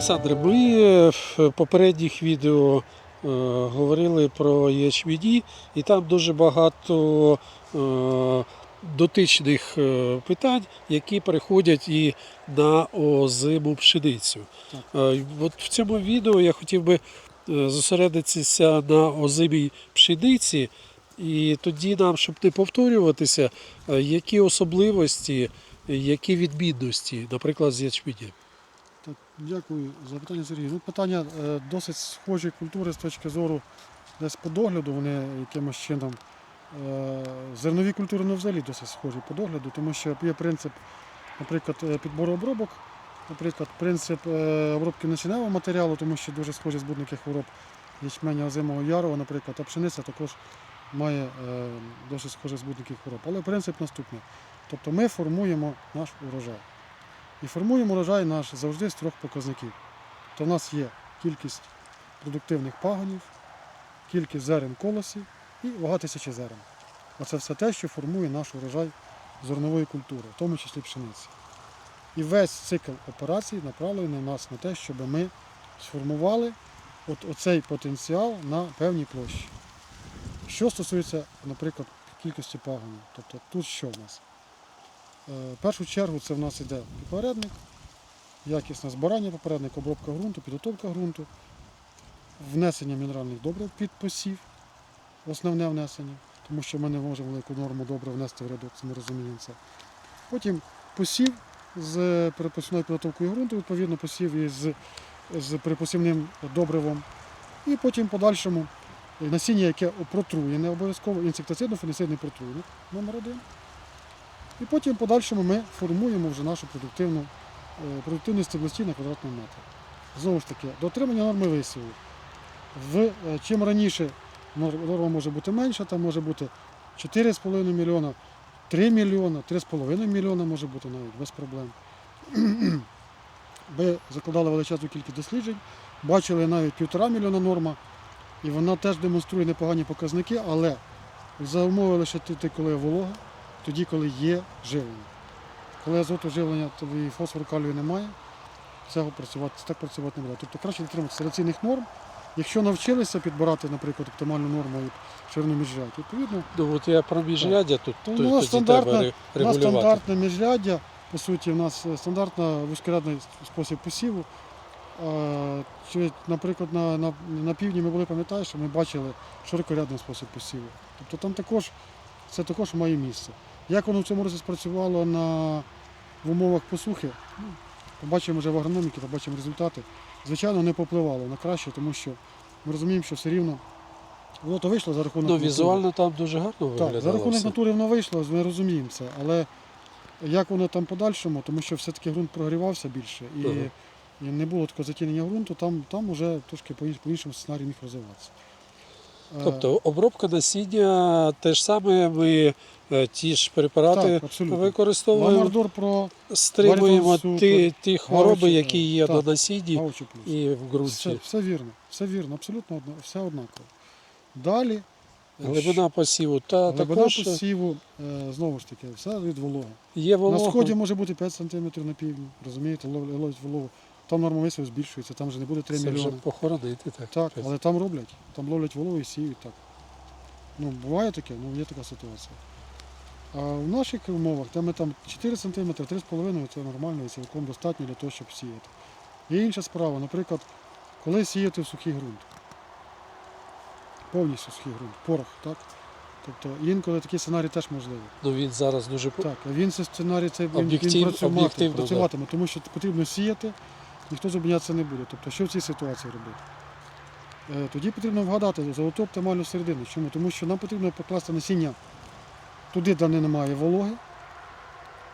Олександре, ми е, в попередніх відео е, говорили про ячміні, і там дуже багато е, дотичних питань, які переходять і на озиму пшеницю. От в цьому відео я хотів би зосередитися на озимій пшениці, і тоді нам, щоб не повторюватися, які особливості, які відмінності, наприклад, з ячменем. Дякую за питання, Сергій. Ну, питання е, досить схожі культури з точки зору десь по догляду, вони якимось чином. Е, зернові культури ну, взагалі досить схожі по догляду, тому що є принцип, наприклад, е, підбору обробок, наприклад, принцип обробки насінневого матеріалу, тому що дуже схожі збудники хвороб ячменя озимого ярова, наприклад, а пшениця також має досить схожі збудники хвороб. Але принцип наступний. Тобто ми формуємо наш урожай. І формуємо урожай наш завжди з трьох показників. То в нас є кількість продуктивних пагонів, кількість зерен колосів і вага тисячі зерен. Оце все те, що формує наш урожай зернової культури, в тому числі пшениці. І весь цикл операцій направлений на нас на те, щоб ми сформували от оцей потенціал на певній площі. Що стосується, наприклад, кількості пагонів, тобто тут що в нас? Е, В першу чергу це в нас іде попередник, якісне збирання попередник, обробка ґрунту, підготовка ґрунту, внесення мінеральних добрив під посів, основне внесення, тому що ми не можемо велику норму добрив внести в рядок, це ми розуміємо це. Потім посів з перепосівною підготовкою ґрунту, відповідно посів із з припосівним добривом. І потім подальшому насіння, яке протруєне обов'язково, інсектицидно-фунгіцидний протруєник номер один. І потім в подальшому ми формуємо вже нашу продуктивну, е, продуктивність стеблості на квадратний метр. Знову ж таки, дотримання норми висіву. В, е, чим раніше норма може бути менша, там може бути 4,5 мільйона, 3 мільйона, 3,5 мільйона може бути навіть без проблем. Ми закладали величезну кількість досліджень, бачили навіть півтора мільйона норма, і вона теж демонструє непогані показники, але за умови лише тоді, коли волога, тоді, коли є живлення. Коли азоту живлення, то і фосфору калію немає, цього працювати, так працювати не буде. Тобто краще дотриматися селекційних норм. Якщо навчилися підбирати, наприклад, оптимальну норму і ширину міжрядь, відповідно, Ну, от я про міжряддя тут То то- у нас тоді стандартна- треба у нас стандартне міжряддя, по суті, у нас е, стандартна вузькорядний спосіб посіву. А, Чи, наприклад, на, на, на півдні ми були, пам'ятаєш, що ми бачили широкорядний спосіб посіву. Тобто там також це також має місце. Як воно в цьому році спрацювало на, в умовах посухи, побачимо вже в агрономіки, побачимо результати. Звичайно, не попливало на краще, тому що ми розуміємо, що все рівно воно то вийшло за рахунок. Ну, натури. візуально там дуже гарно виглядало. Так, за рахунок все. натури воно вийшло, ми розуміємо це. Але як воно там подальшому, тому що все-таки ґрунт прогрівався більше і, Ага. і не було такого затінення ґрунту, там, там вже трошки по іншому сценарію міг розвиватися. Е, Тобто обробка насіння те ж саме, ми е, ті ж препарати Так, використовуємо, Ламардор про стримуємо ті, ті хвороби, які є так, на насінні і в Все, ґрунті. все вірно, все вірно, абсолютно одно, все однаково. Далі е, Глибина посіву та глибина також посіву, е, знову ж таки, все від вологи. є На сході може бути 5 см на півдні, розумієте, лов- ловить вологу. Там норма висіву збільшується, там вже не буде 3 Це вже мільйони. похоронити. Так, Так, але там роблять, там ловлять вологу і сіють так. Ну, буває таке, ну є така ситуація. А в наших умовах, де ми там 4 см, 3,5 це нормально і цілком достатньо для того, щоб сіяти. Є інша справа, наприклад, коли сіяти в сухий ґрунт. Повністю сухий ґрунт, порох, так? Тобто інколи такий сценарій теж можливий. Ну він зараз дуже Так, а він цей сценарій він, він працюватиме, працюватиме, тому що потрібно сіяти, ніхто зупинятися не буде. Тобто, що в цій ситуації робити? Е, Тоді потрібно вгадати золоту оптимальну середину. Чому? Тому що нам потрібно покласти насіння туди, де немає вологи,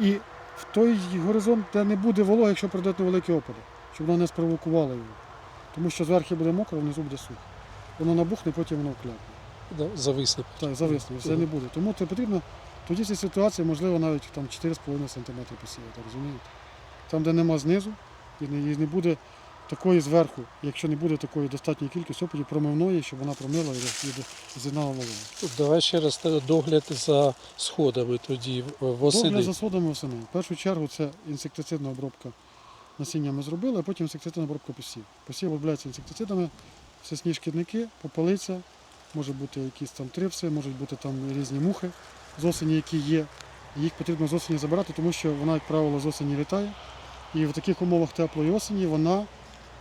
і в той горизонт, де не буде вологи, якщо прийдуть невеликі опади, щоб воно не спровокувало його. Тому що зверху буде мокро, внизу буде сухо. Воно набухне, потім воно вкляпне. да, зависне. Так, зависно, все не буде. Тому це потрібно, тоді в цій ситуації можливо навіть там 4,5 см посіяти, розумієте? Там, де нема знизу, і не, і не буде такої зверху, якщо не буде такої достатньої кількості опадів промивної, щоб вона промила і, з'єднала вологу. Ну, Давай ще раз догляд за сходами тоді в- восени. Догляд за сходами восени. В першу чергу це інсектицидна обробка насіння ми зробили, а потім інсектицидна обробка посів. Посів обробляється інсектицидами, всесні шкідники, попелиця, може бути якісь там трипси, можуть бути там різні мухи з осені, які є. Їх потрібно з осені забирати, тому що вона, як правило, з осені літає. І в таких умовах теплої осені вона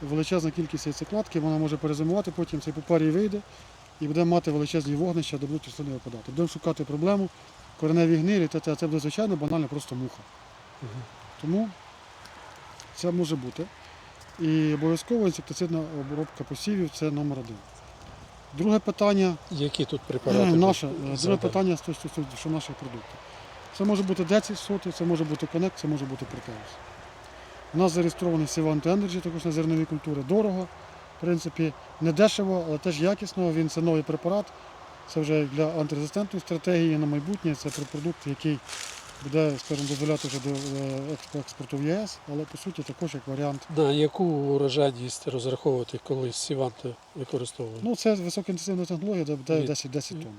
величезна кількість яйцекладки, вона може перезимувати, потім цей попарій вийде і буде мати величезні вогнища, де будуть рослини випадати. Будемо шукати проблему, кореневі гнилі, та це, буде звичайно банально просто муха. Тому це може бути. І обов'язково інсектицидна обробка посівів це номер один. Друге питання, Які тут препарати? Е, наше, е, друге питання що наших продуктів. Це може бути 10 сотих, це може бути Connect, це може бути Proteus. У нас зареєстрований Sivant Energy, також на зернові культури. Дорого, в принципі, не дешево, але теж якісно. Він це новий препарат. Це вже для антирезистентної стратегії на майбутнє. Це продукт, який буде, скажімо, дозволяти вже до е, експорту в ЄС, але по суті також як варіант. На яку урожайність розраховувати, коли сіванти використовують? Ну, це високоінтенсивна технологія, де буде 10, 10 тонн.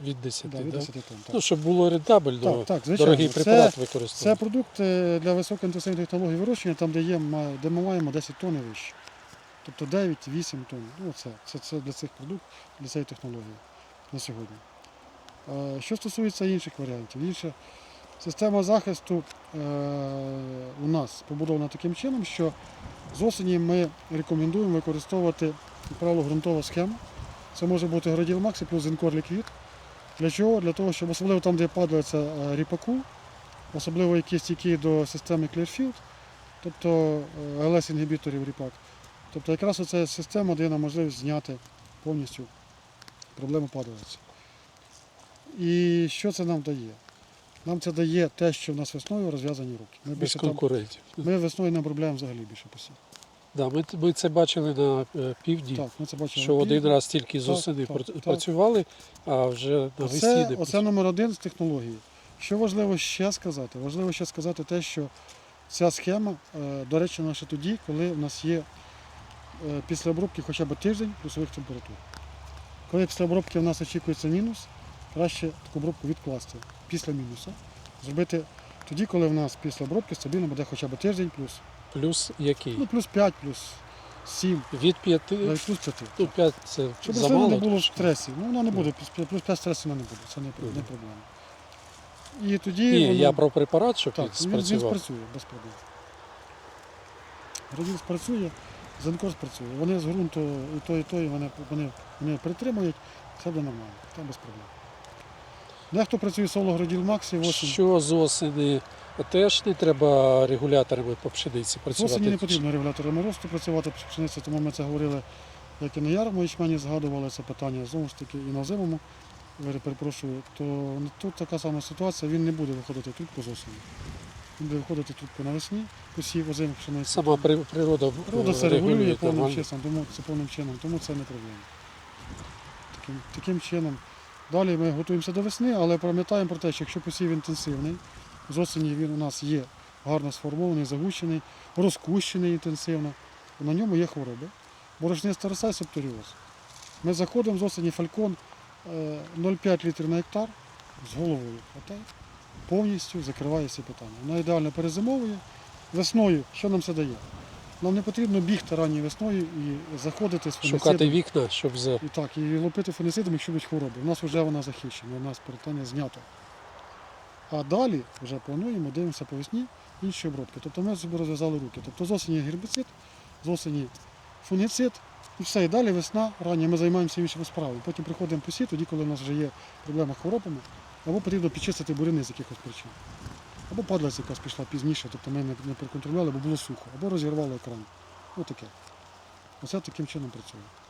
Від 10, Да, від 10 тонн. Так. Ну, щоб було рентабельно, Так, так, звичайно. дорогий Це- препарат Це продукт е, для високоінтенсивної технології вирощення, там, де, є, де ми маємо 10 тонн і вище. Тобто 9-8 тонн. Ну, це, це, це для цих продуктів, для цієї технології на сьогодні. Що стосується інших варіантів, інша система захисту е, у нас побудована таким чином, що з осені ми рекомендуємо використовувати, як правило, ґрунтова схема. Це може бути Граділ Максі плюс Зінкор Ліквід. Для чого? Для того, щоб особливо там, де падається е, ріпаку, особливо які стійкі до системи Clearfield, тобто ls інгібіторів ріпак. Тобто якраз ця система дає нам можливість зняти повністю проблему падалиці. І що це нам дає? Нам це дає те, що в нас весною розв'язані руки. Ми, Без конкурентів. ми весною не обробляємо взагалі більше посів. Да, ми, ми це бачили на е, півдні, Так, ми це бачимо. що на один раз тільки з осени так, пр- так. працювали, а вже навесні Оце, не оце номер один з технології. Що важливо ще сказати? Важливо ще сказати те, що ця схема е, доречна ще тоді, коли в нас є е, після обробки хоча б тиждень плюсових температур. Коли після обробки в нас очікується мінус, краще таку обробку відкласти після мінуса. Зробити тоді, коли в нас після обробки стабільно буде хоча б тиждень плюс. Плюс який? Ну, плюс 5, плюс 7, Від п'яти, навіть плюс 5. ну 5 це Щоб рослина замало. не було стресів. Ну, вона не буде, плюс- плюс 5 стресів вона не буде, це не, не проблема. І тоді Ні, воно- я про препарат, щоб так, він він, він спрацював. спрацює без проблем. Раділ спрацює, Зенкор спрацює. Вони з ґрунту і то, і то, і вони, вони, вони притримують, все буде нормально, там без проблем. Дехто працює соло Граділ Максі, осінь. Що з осени теж не треба регуляторами по пшениці працювати. осені не потрібно регуляторами росту працювати по пшениці, тому ми це говорили, як і на ярму ячмені згадували це питання знову ж таки і на зимому. Перепрошую, то тут така сама ситуація, він не буде виходити трубку з осені. Він буде виходити в трубку навесні, посів озимих пшениці. Сама природа, Природа е, це регулює повним чином, тому це повним чином, тому це не проблема. Таким, таким чином. Далі ми готуємося до весни, але пам'ятаємо про те, що якщо посів інтенсивний, з осені він у нас є гарно сформований, загущений, розкущений інтенсивно, на ньому є хвороби. Борошниста роса і септоріоз. Ми заходимо з осені фалькон е, 0,5 літрів на гектар з головою. хватає, повністю закриває всі питання. Вона ідеально перезимовує. Весною, що нам це дає? Нам не потрібно бігти ранньою весною і заходити з Шукати вікна, щоб за І так, і лупити фунгіцидом, якщо будуть хвороби. У нас вже вона захищена, у нас питання знято. А далі вже плануємо, дивимося по весні інші обробки. Тобто ми собі розв'язали руки. Тобто з осені гербіцид, з осені фунгіцид, і все. І далі весна, рання ми займаємося іншими справами. Потім приходимо по сі, тоді, коли у нас вже є проблема з хворобами, або потрібно підчистити бурини з якихось причин. Або падалиця якась пішла пізніше, тобто ми не, проконтролювали, бо було сухо, або розірвало екран. Ось таке. Оце таким чином працює.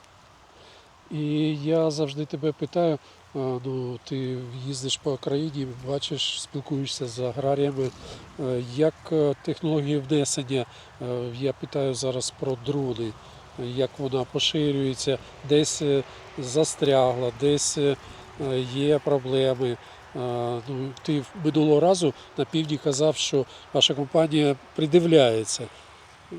І я завжди тебе питаю, ну ти їздиш по країні, бачиш, спілкуєшся з аграріями. Як е, технології внесення? Е, Я питаю зараз про дрони, як вона поширюється, десь е, застрягла, десь є проблеми. Ну, ти минулого разу на півдні казав, що ваша компанія придивляється.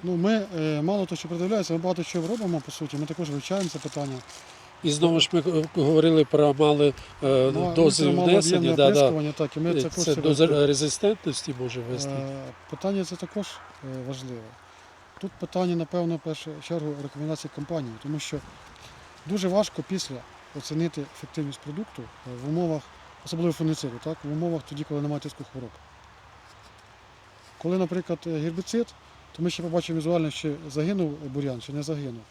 Ну, ми мало того, що придивляємося, ми багато чого робимо, по суті. Ми також вивчаємо це питання. І знову ж ми говорили про мали е, Ма- дози внесення. Да, да. так, і ми Е, Це це до резистентності може вести. Е, Питання це також е, важливе. Тут питання, напевно, в першу чергу рекомендацій компанії, тому що дуже важко після оцінити ефективність продукту в умовах, особливо фунгіциду, так, в умовах тоді, коли немає тиску хвороб. Коли, наприклад, гербіцид, то ми ще побачимо візуально, чи загинув бур'ян, чи не загинув.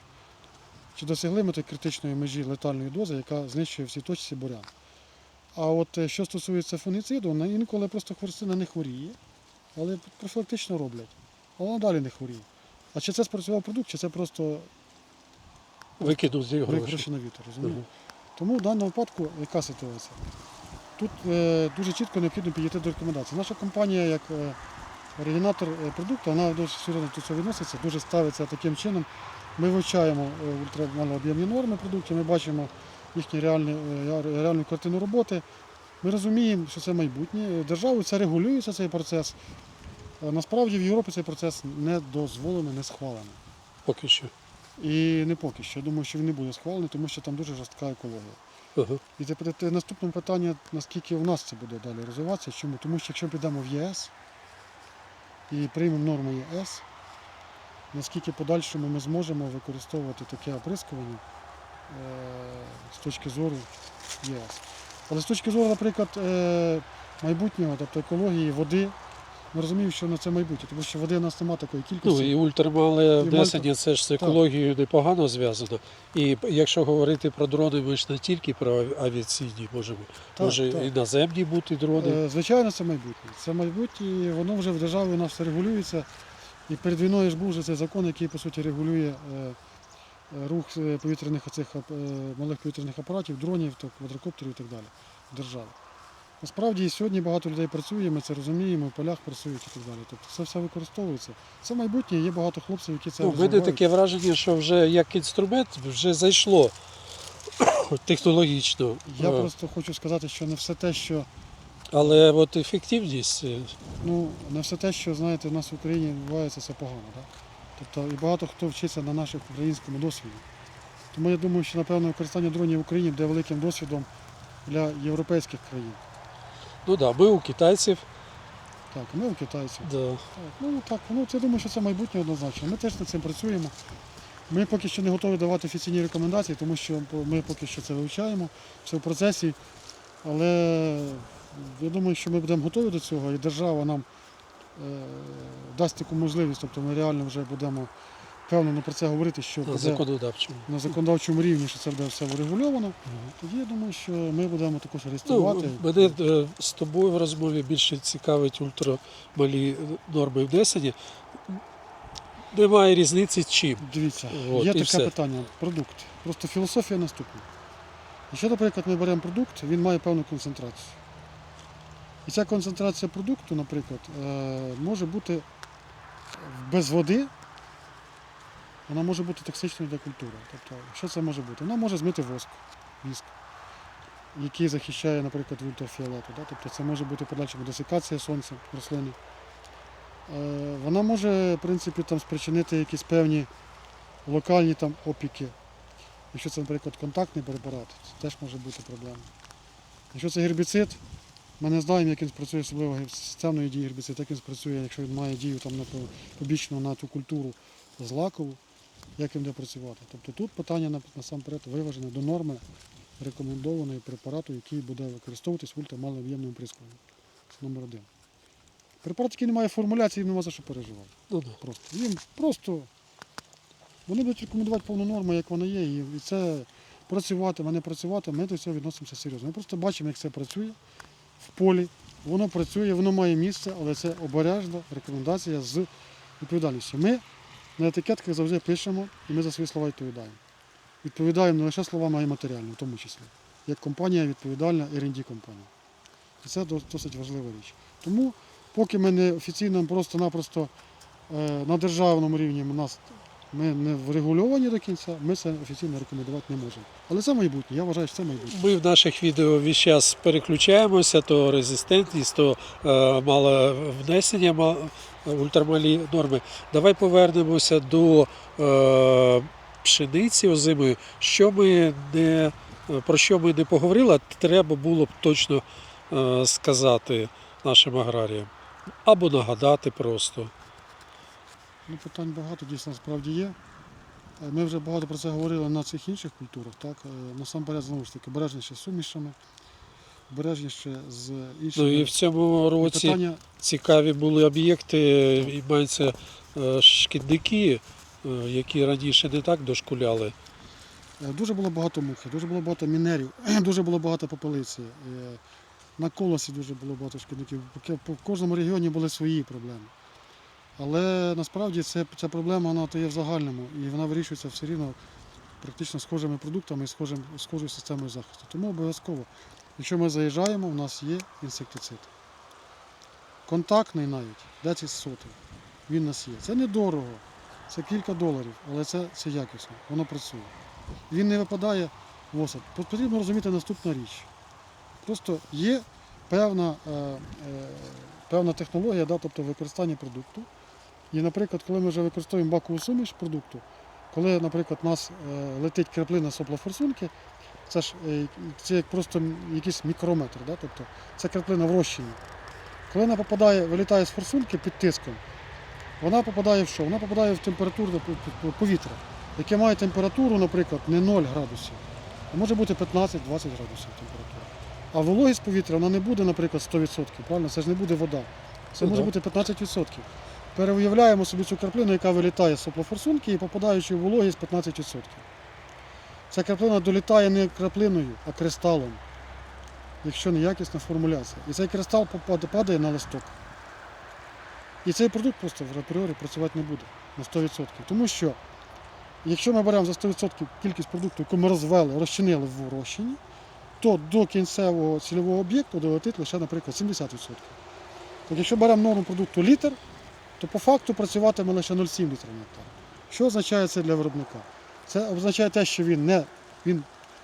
Чи досягли ми тої критичної межі летальної дози, яка знищує всі точці бурян. А от е, що стосується фунгіциду, вона інколи просто хворостина не хворіє, але профілактично роблять. А вона далі не хворіє. А чи це спрацював продукт, чи це просто Викинув з гроші. гроші на вітер, розумієте? Ага. Тому в даному випадку яка ситуація? Тут е, дуже чітко необхідно підійти до рекомендацій. Наша компанія, як е, оригінатор е, продукту, вона дуже серйозно до цього відноситься, дуже ставиться таким чином. Ми вивчаємо е, ультрамалооб'ємні норми продуктів, ми бачимо їхню реальну, е, реальну картину роботи. Ми розуміємо, що це майбутнє. Державою це регулюється цей процес. Е, Насправді в Європі цей процес не дозволений, не схвалений. Поки що. І не поки що. Я думаю, що він не буде схвалений, тому що там дуже жорстка екологія. Ага. І те- наступне питання, наскільки в нас це буде далі розвиватися. Чому? Тому що якщо підемо в ЄС і приймемо норми ЄС, наскільки подальшому ми зможемо використовувати таке оприскування е, з точки зору ЄС. Але з точки зору, наприклад, е, майбутнього, тобто екології, води, ми розуміємо, що на це майбутнє, тому що води у нас немає такої кількості. Ну і ультрамале внесення це ж з екологією непогано зв'язано. І якщо говорити про дрони, ми ж не тільки про авіаційні можемо. Так, Може так. і наземні бути дрони. Е, Звичайно, це майбутнє. Це майбутнє, і воно вже в державі у нас регулюється. І перед війною ж був вже цей закон, який по суті регулює е, е, рух е, повітряних оцих, малих повітряних апаратів, дронів, квадрокоптерів і так далі в державі. Насправді і сьогодні багато людей працює, ми це розуміємо, в полях працюють і так далі. Тобто це все використовується. Це майбутнє, є багато хлопців, які це Ну, в мене таке враження, що вже як інструмент вже зайшло технологічно. Я просто хочу сказати, що не все те, що Але от ефективність. е, Ну, не все те, що знаєте, в нас в Україні відбувається, це погано. Так? Тобто і багато хто вчиться на наших українському досвіді. Тому я думаю, що напевно використання дронів в Україні буде великим досвідом для європейських країн. Ну так, да, ми у китайців. Так, ми у китайців. Да. Так, ну так, ну я думаю, що це майбутнє однозначно. Ми теж над цим працюємо. Ми поки що не готові давати офіційні рекомендації, тому що ми поки що це вивчаємо, все в процесі. Але я думаю, що ми будемо готові до цього, і держава нам е, дасть таку можливість, тобто ми реально вже будемо впевнено про це говорити, що На законодавчому. на законодавчому рівні, що це буде все врегульовано. Тоді я думаю, що ми будемо також реєструвати. Ну, мене е, з тобою в розмові більше цікавить ультрамалі е, норми внесення. Немає різниці чим. Дивіться, От, є таке все. питання. Продукт. Просто філософія наступна. Якщо, наприклад, ми беремо продукт, він має певну концентрацію. І ця концентрація продукту, наприклад, е, може бути без води, вона може бути токсичною для культури. Тобто, що це може бути? Вона може змити воск, віск, який захищає, наприклад, від ультрафіолету. Да? Тобто це може бути в подальшому десикація сонця рослини. Е, Вона може, в принципі, там спричинити якісь певні локальні там опіки. Якщо це, наприклад, контактний препарат, це теж може бути проблема. Якщо це гербіцид, ми не знаємо, як він спрацює, особливо системної дії гербіцид, як він спрацює, якщо він має дію там, на побічну на ту культуру злакову, як він буде працювати. Тобто тут питання насамперед виважене до норми рекомендованої препарату, який буде використовуватись в ультрамалооб'ємному прискуванні. Це номер один. Препарат, який не має формуляції, нема за що переживати. Ну, да. Просто. Їм просто вони будуть рекомендувати повну норму, як вона є, і це працювати, не працювати, ми до цього відносимося серйозно. Ми просто бачимо, як це працює в полі. Воно працює, воно має місце, але це обережна рекомендація з відповідальністю. Ми на етикетках завжди пишемо, і ми за свої слова відповідаємо. Відповідаємо не лише словами, а й матеріально, в тому числі. Як компанія відповідальна R&D компанія. І це досить важлива річ. Тому, поки ми не офіційно просто-напросто е, на державному рівні у нас ми не врегульовані до кінця, ми це офіційно рекомендувати не можемо. Але це майбутнє, я вважаю, що це майбутнє. Ми в наших відео весь час переключаємося, то резистентність, то е, мало внесення ма- ультрамалі норми. Давай повернемося до е, пшениці озимої. Що ми не, про що ми не поговорили, треба було б точно е, сказати нашим аграріям. Або нагадати просто. Ну, питань багато, дійсно, справді є. Е, Ми вже багато про це говорили на цих інших культурах. Так? Е, Насамперед, знову ж таки, обережніше з сумішами, обережніше з іншими. Ну і в цьому році питання, цікаві були об'єкти, і мається е, шкідники, які раніше не так дошкуляли. Дуже було багато мухи, дуже було багато мінерів, дуже було багато попелиці. На колосі дуже було багато шкідників. По кожному регіоні були свої проблеми. Але насправді це, ця проблема вона то є в загальному і вона вирішується все рівно практично схожими продуктами і схожим, схожою системою захисту. Тому обов'язково, якщо ми заїжджаємо, у нас є інсектицид. Контактний навіть, 10 сотень. Він у нас є. Це недорого, це кілька доларів, але це, це якісно, воно працює. Він не випадає в осад. Потрібно розуміти наступну річ. Просто є певна, е, е, певна технологія, да, тобто використання продукту. І, наприклад, коли ми вже використовуємо бакову суміш продукту, коли, наприклад, у нас е, летить краплина соплофорсунки, це ж е, це як просто якийсь мікрометр, да, тобто це краплина в розчині. Коли вона попадає, вилітає з форсунки під тиском, вона попадає в що? Вона попадає в пов- повітря, яке має температуру, наприклад, не 0 градусів, а може бути 15-20 градусів температура. А вологість повітря вона не буде, наприклад, 100%, правильно? Це ж не буде вода. Це Ну може да. бути 15%. Переуявляємо собі цю краплину, яка вилітає з соплофорсунки і попадаючи в вологість 15%. Ця краплина долітає не краплиною, а кристалом, якщо неякісна формуляція. І цей кристал падає на листок. І цей продукт просто в апріорі працювати не буде на 100%. Тому що, якщо ми беремо за 100% кількість продукту, яку ми розвели, розчинили в розчині, то до кінцевого цільового об'єкту долетить лише, наприклад, 70%. Так якщо беремо норму продукту літр, то по факту працюватиме лише 0,7 літра на. Що означає це для виробника? Це означає те, що він не він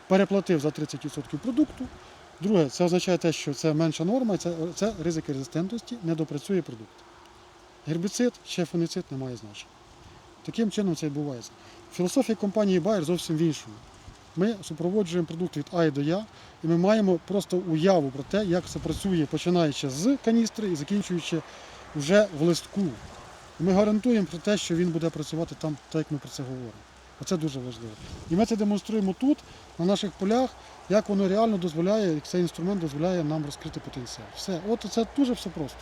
переплатив за 30% продукту. Друге, це означає те, що це менша норма, це, це ризики резистентності, не допрацює продукт. Гербіцид чи фунгіцид не має значення. Таким чином це відбувається. Філософія компанії Bayer зовсім в іншому. Ми супроводжуємо продукт від А до Я, і ми маємо просто уяву про те, як це працює, починаючи з каністри і закінчуючи вже в листку. Ми гарантуємо про те, що він буде працювати там, так як ми про це говоримо. Оце дуже важливо. І ми це демонструємо тут, на наших полях, як воно реально дозволяє, як цей інструмент дозволяє нам розкрити потенціал. Все, от це дуже все просто.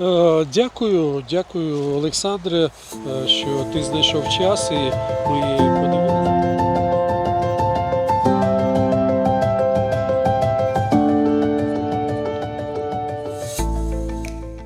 Е, Дякую, дякую, Олександре, е, що ти знайшов час і ми